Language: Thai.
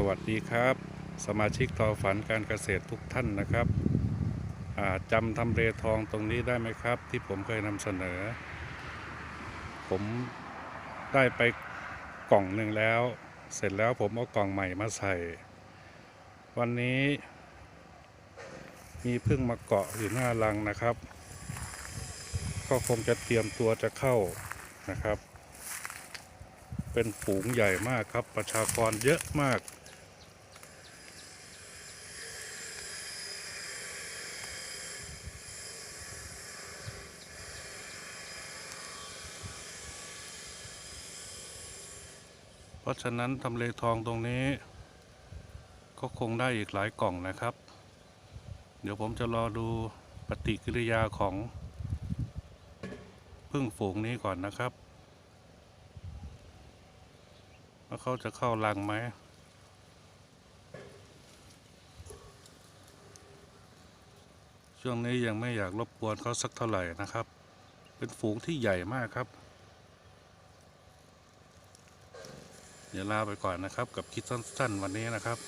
สวัสดีครับ สมาชิกทอฝันการเกษตรทุกท่านนะครับจำทำเลทองตรงนี้ได้ไหมครับ ที่ผมเคยนำเสนอ ผมได้ไปกล่องหนึ่งแล้ว เสร็จแล้วผมเอากล่องใหม่มาใส่ วันนี้ มีพึ่งมาเกาะอยู่หน้ารังนะครับ ก็คงจะเตรียมตัวจะเข้านะครับเป็นฝูงใหญ่มากครับประชากรเยอะมาก ราะฉะนั้นทำเลทองตรงนี้ ก็คงได้อีกหลายกล่องนะครับ เดี๋ยวผมจะรอดูปฏิกิริยาของพึ่งฝูงนี้ก่อนนะครับว่าเขาจะเข้ารังไหมช่วงนี้ยังไม่อยากรบกวนเขาสักเท่าไหร่นะครับ เป็นฝูงที่ใหญ่มากครับ เดี๋ยวลาไปก่อนนะครับ กับคลิปสั้นๆวันนี้นะครับ